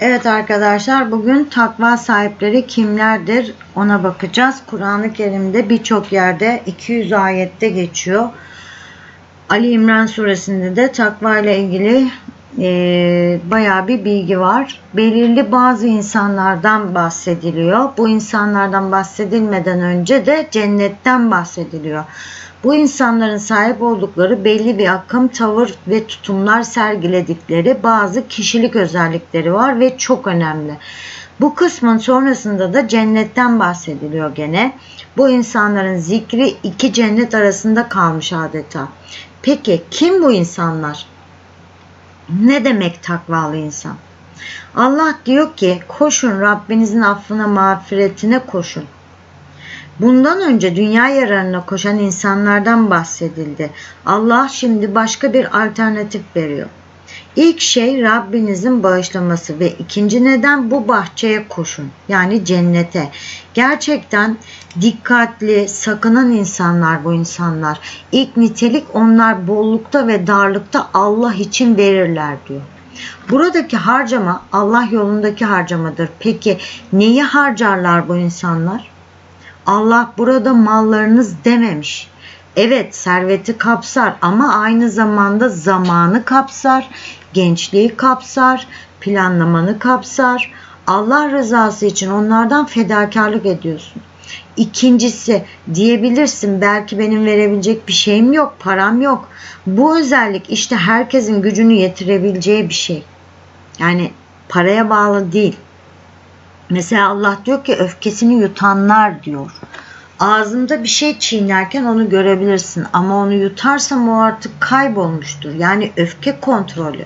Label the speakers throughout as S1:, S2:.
S1: Evet arkadaşlar bugün takva sahipleri kimlerdir ona bakacağız. Kur'an-ı Kerim'de birçok yerde 200 ayette geçiyor. Ali İmran suresinde de takva ile ilgili e, bayağı bir bilgi var. Belirli bazı insanlardan bahsediliyor. Bu insanlardan bahsedilmeden önce de cennetten bahsediliyor. Bu insanların sahip oldukları belli bir akım, tavır ve tutumlar sergiledikleri bazı kişilik özellikleri var ve çok önemli. Bu kısmın sonrasında da cennetten bahsediliyor gene. Bu insanların zikri iki cennet arasında kalmış adeta. Peki kim bu insanlar? Ne demek takvalı insan? Allah diyor ki koşun Rabbinizin affına mağfiretine koşun. Bundan önce dünya yararına koşan insanlardan bahsedildi. Allah şimdi başka bir alternatif veriyor. İlk şey Rabbinizin bağışlaması ve ikinci neden bu bahçeye koşun. Yani cennete. Gerçekten dikkatli, sakınan insanlar bu insanlar. İlk nitelik onlar bollukta ve darlıkta Allah için verirler diyor. Buradaki harcama Allah yolundaki harcamadır. Peki neyi harcarlar bu insanlar? Allah burada mallarınız dememiş. Evet serveti kapsar ama aynı zamanda zamanı kapsar, gençliği kapsar, planlamanı kapsar. Allah rızası için onlardan fedakarlık ediyorsun. İkincisi diyebilirsin belki benim verebilecek bir şeyim yok, param yok. Bu özellik işte herkesin gücünü yetirebileceği bir şey. Yani paraya bağlı değil. Mesela Allah diyor ki öfkesini yutanlar diyor. Ağzımda bir şey çiğnerken onu görebilirsin ama onu yutarsam o artık kaybolmuştur. Yani öfke kontrolü.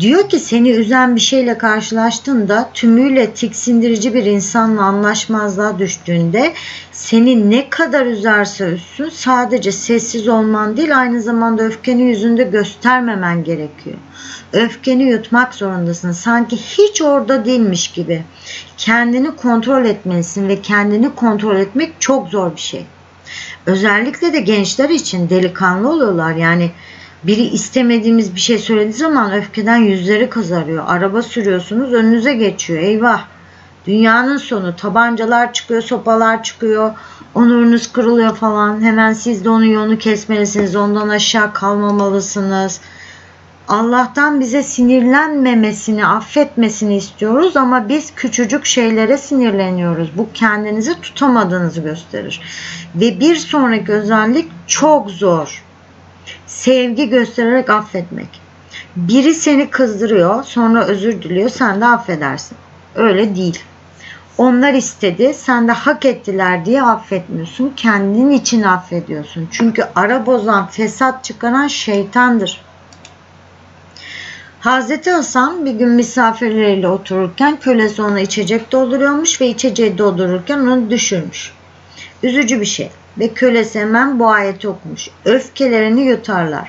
S1: Diyor ki seni üzen bir şeyle karşılaştığında tümüyle tiksindirici bir insanla anlaşmazlığa düştüğünde seni ne kadar üzerse üzsün sadece sessiz olman değil aynı zamanda öfkeni yüzünde göstermemen gerekiyor. Öfkeni yutmak zorundasın. Sanki hiç orada değilmiş gibi. Kendini kontrol etmelisin ve kendini kontrol etmek çok zor bir şey. Özellikle de gençler için delikanlı oluyorlar. Yani biri istemediğimiz bir şey söylediği zaman öfkeden yüzleri kızarıyor. Araba sürüyorsunuz önünüze geçiyor. Eyvah. Dünyanın sonu. Tabancalar çıkıyor, sopalar çıkıyor. Onurunuz kırılıyor falan. Hemen siz de onun yolunu kesmelisiniz. Ondan aşağı kalmamalısınız. Allah'tan bize sinirlenmemesini, affetmesini istiyoruz ama biz küçücük şeylere sinirleniyoruz. Bu kendinizi tutamadığınızı gösterir. Ve bir sonraki özellik çok zor. Sevgi göstererek affetmek. Biri seni kızdırıyor, sonra özür diliyor, sen de affedersin. Öyle değil. Onlar istedi, sen de hak ettiler diye affetmiyorsun. Kendin için affediyorsun. Çünkü ara bozan, fesat çıkaran şeytandır. Hazreti Hasan bir gün misafirleriyle otururken kölesi ona içecek dolduruyormuş ve içeceği doldururken onu düşürmüş. Üzücü bir şey ve kölesi hemen bu ayeti okumuş. Öfkelerini yutarlar.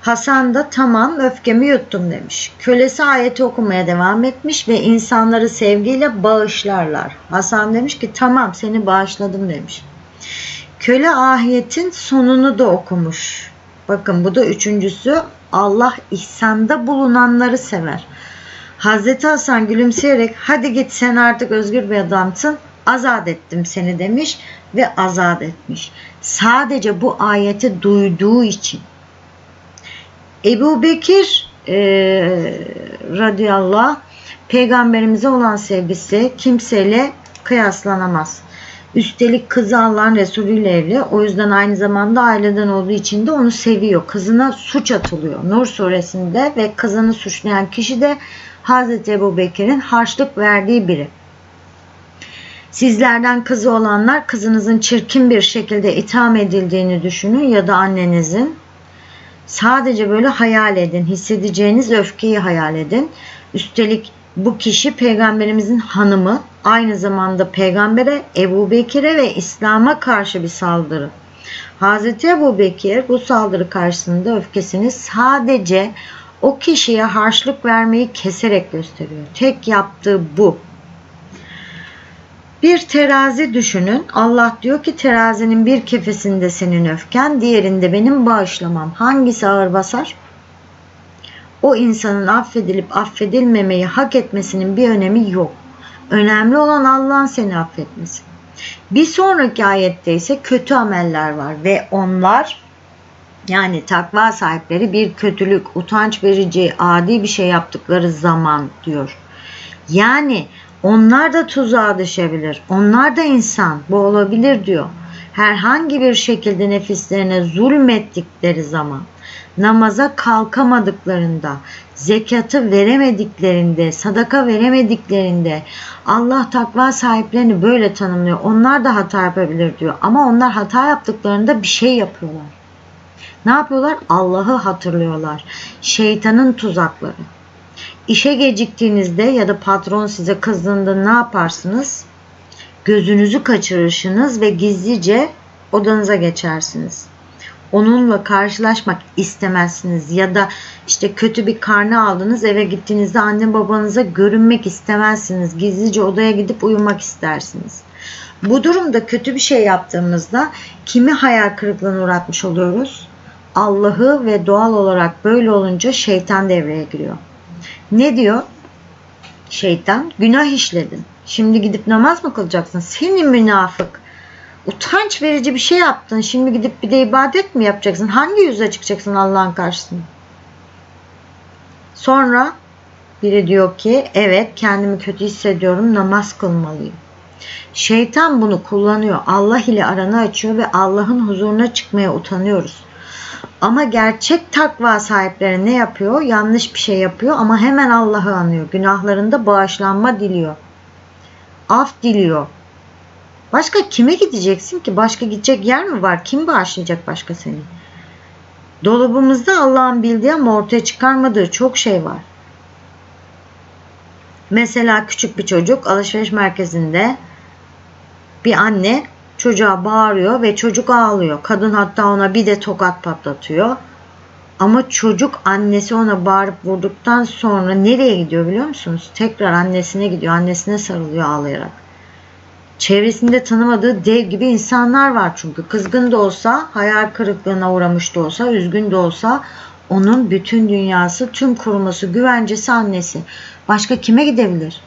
S1: Hasan da tamam öfkemi yuttum demiş. Kölesi ayeti okumaya devam etmiş ve insanları sevgiyle bağışlarlar. Hasan demiş ki tamam seni bağışladım demiş. Köle ahiyetin sonunu da okumuş. Bakın bu da üçüncüsü Allah ihsanda bulunanları sever. Hazreti Hasan gülümseyerek hadi git sen artık özgür bir adamsın azat ettim seni demiş ve azat etmiş. Sadece bu ayeti duyduğu için. Ebu Bekir e, radıyallahu peygamberimize olan sevgisi kimseyle kıyaslanamaz. Üstelik kızı Allah'ın Resulü ile evli. O yüzden aynı zamanda aileden olduğu için de onu seviyor. Kızına suç atılıyor. Nur suresinde ve kızını suçlayan kişi de Hazreti Ebu Bekir'in harçlık verdiği biri. Sizlerden kızı olanlar kızınızın çirkin bir şekilde itham edildiğini düşünün ya da annenizin. Sadece böyle hayal edin. Hissedeceğiniz öfkeyi hayal edin. Üstelik bu kişi peygamberimizin hanımı aynı zamanda peygambere, Ebu Bekir'e ve İslam'a karşı bir saldırı. Hazreti Ebu Bekir bu saldırı karşısında öfkesini sadece o kişiye harçlık vermeyi keserek gösteriyor. Tek yaptığı bu. Bir terazi düşünün. Allah diyor ki terazinin bir kefesinde senin öfken, diğerinde benim bağışlamam. Hangisi ağır basar? o insanın affedilip affedilmemeyi hak etmesinin bir önemi yok. Önemli olan Allah'ın seni affetmesi. Bir sonraki ayette ise kötü ameller var ve onlar yani takva sahipleri bir kötülük, utanç verici, adi bir şey yaptıkları zaman diyor. Yani onlar da tuzağa düşebilir. Onlar da insan. Bu olabilir diyor. Herhangi bir şekilde nefislerine zulmettikleri zaman, namaza kalkamadıklarında, zekatı veremediklerinde, sadaka veremediklerinde Allah takva sahiplerini böyle tanımlıyor. Onlar da hata yapabilir diyor. Ama onlar hata yaptıklarında bir şey yapıyorlar. Ne yapıyorlar? Allah'ı hatırlıyorlar. Şeytanın tuzakları. İşe geciktiğinizde ya da patron size kızdığında ne yaparsınız? Gözünüzü kaçırırsınız ve gizlice odanıza geçersiniz. Onunla karşılaşmak istemezsiniz ya da işte kötü bir karne aldınız eve gittiğinizde anne babanıza görünmek istemezsiniz. Gizlice odaya gidip uyumak istersiniz. Bu durumda kötü bir şey yaptığımızda kimi hayal kırıklığına uğratmış oluyoruz? Allah'ı ve doğal olarak böyle olunca şeytan devreye giriyor. Ne diyor? Şeytan günah işledin. Şimdi gidip namaz mı kılacaksın? Seni münafık. Utanç verici bir şey yaptın. Şimdi gidip bir de ibadet mi yapacaksın? Hangi yüzle çıkacaksın Allah'ın karşısına? Sonra biri diyor ki evet kendimi kötü hissediyorum namaz kılmalıyım. Şeytan bunu kullanıyor. Allah ile aranı açıyor ve Allah'ın huzuruna çıkmaya utanıyoruz. Ama gerçek takva sahipleri ne yapıyor? Yanlış bir şey yapıyor ama hemen Allah'ı anıyor. Günahlarında bağışlanma diliyor. Af diliyor. Başka kime gideceksin ki? Başka gidecek yer mi var? Kim bağışlayacak başka seni? Dolabımızda Allah'ın bildiği ama ortaya çıkarmadığı çok şey var. Mesela küçük bir çocuk alışveriş merkezinde bir anne çocuğa bağırıyor ve çocuk ağlıyor. Kadın hatta ona bir de tokat patlatıyor. Ama çocuk annesi ona bağırıp vurduktan sonra nereye gidiyor biliyor musunuz? Tekrar annesine gidiyor. Annesine sarılıyor ağlayarak. Çevresinde tanımadığı dev gibi insanlar var çünkü. Kızgın da olsa, hayal kırıklığına uğramış da olsa, üzgün de olsa onun bütün dünyası, tüm kuruması, güvencesi annesi. Başka kime gidebilir?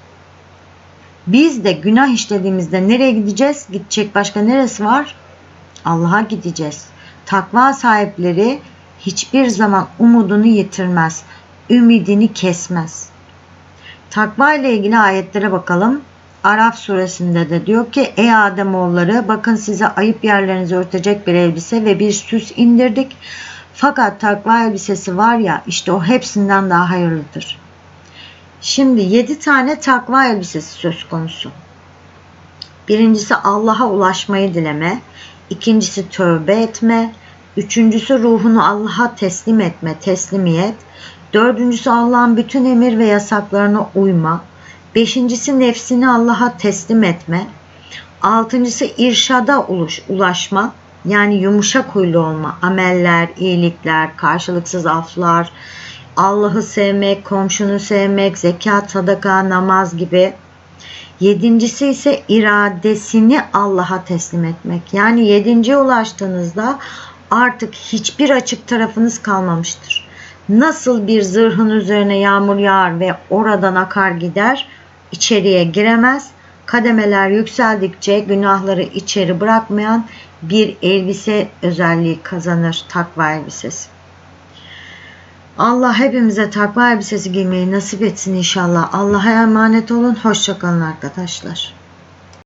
S1: Biz de günah işlediğimizde nereye gideceğiz? Gidecek başka neresi var? Allah'a gideceğiz. Takva sahipleri hiçbir zaman umudunu yitirmez. Ümidini kesmez. Takva ile ilgili ayetlere bakalım. Araf suresinde de diyor ki ey Ademoğulları bakın size ayıp yerlerinizi örtecek bir elbise ve bir süs indirdik. Fakat takva elbisesi var ya işte o hepsinden daha hayırlıdır. Şimdi 7 tane takva elbisesi söz konusu. Birincisi Allah'a ulaşmayı dileme, ikincisi tövbe etme, üçüncüsü ruhunu Allah'a teslim etme, teslimiyet, dördüncüsü Allah'ın bütün emir ve yasaklarına uyma, beşincisi nefsini Allah'a teslim etme, altıncısı irşada ulaşma, yani yumuşak huylu olma, ameller, iyilikler, karşılıksız aflar, Allah'ı sevmek, komşunu sevmek, zekat, sadaka, namaz gibi. Yedincisi ise iradesini Allah'a teslim etmek. Yani yedinciye ulaştığınızda artık hiçbir açık tarafınız kalmamıştır. Nasıl bir zırhın üzerine yağmur yağar ve oradan akar gider, içeriye giremez. Kademeler yükseldikçe günahları içeri bırakmayan bir elbise özelliği kazanır takva elbisesi. Allah hepimize takva elbisesi giymeyi nasip etsin inşallah. Allah'a emanet olun. Hoşçakalın arkadaşlar.